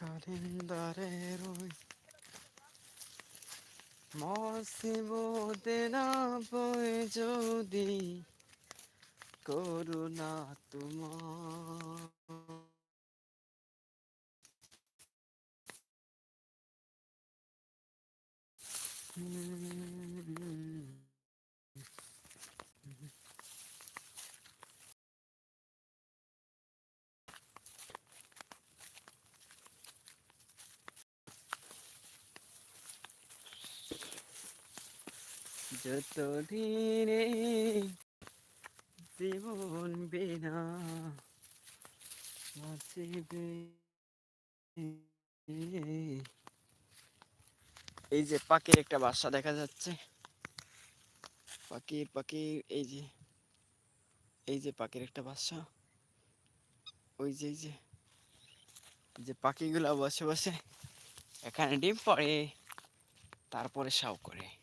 কারিন্দারে রই মসিবতে না বই যদি করুণা তোমার যত দিনে জীবন বিনা বাঁচিবে এই যে পাখির একটা বাসা দেখা যাচ্ছে। পাখির পাখির, এই যে এই যে পাখির একটা বাসা। ওই যে যে যে পাখিগুলো বসে বসে এখানে ডিম পড়ে, তারপরে সাও করে।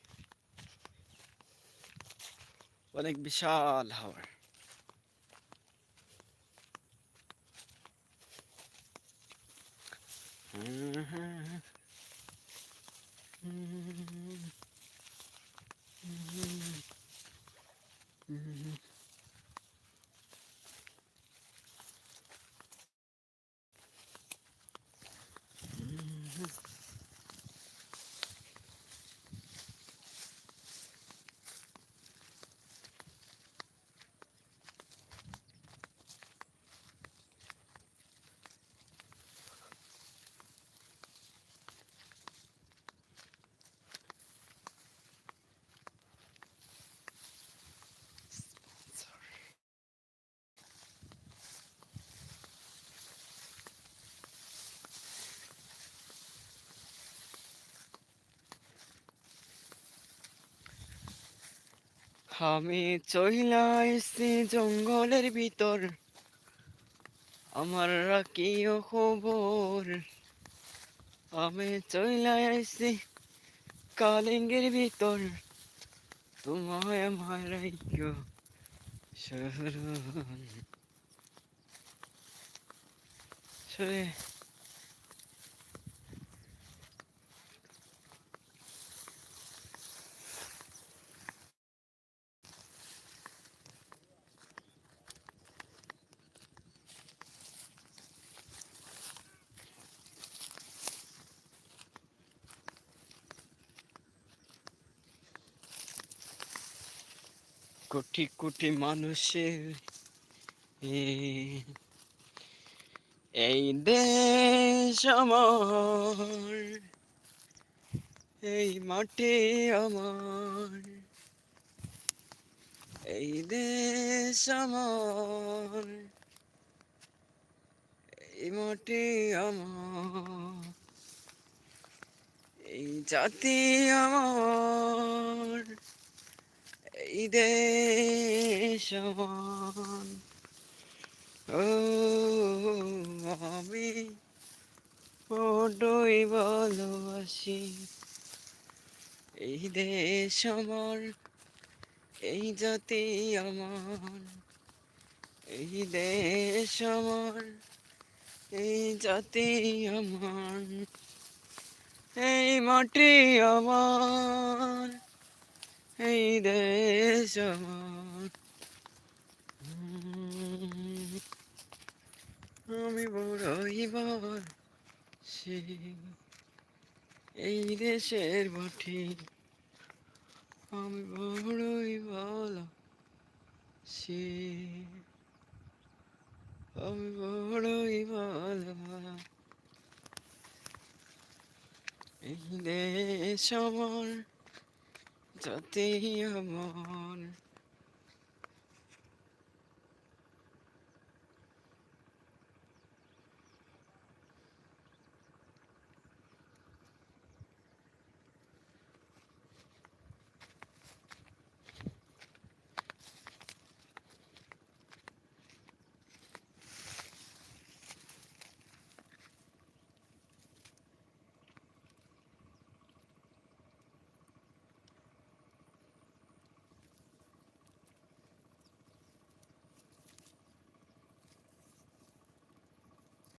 অনেক বিশাল হাওয়ার আমি চইলা এসছি জঙ্গলের ভিতর। আমার রাখিও খবর। আমি চইলা এসছি কালিঙ্গের ভিতর। তোমায় আমার রাখিও শরণ। কোটি কোটি মানুষের এই দেশ আমার, এই মাটি আমার, এই দেশ আমার, এই মাটি আমার, এই জাতি আমার। দেশ ও আমি বড়ই ভালোবাসি এই দেশ আমার এই জাতি আমার এই দেশ আমার এই জাতি আমার এই মাটি আমার এই দেশ আমি বড়ই সে এই দেশের মাটি আমি বড়ই ভালো সে আমি বড়ই ভালো এই দেশ আমার জাতি আমার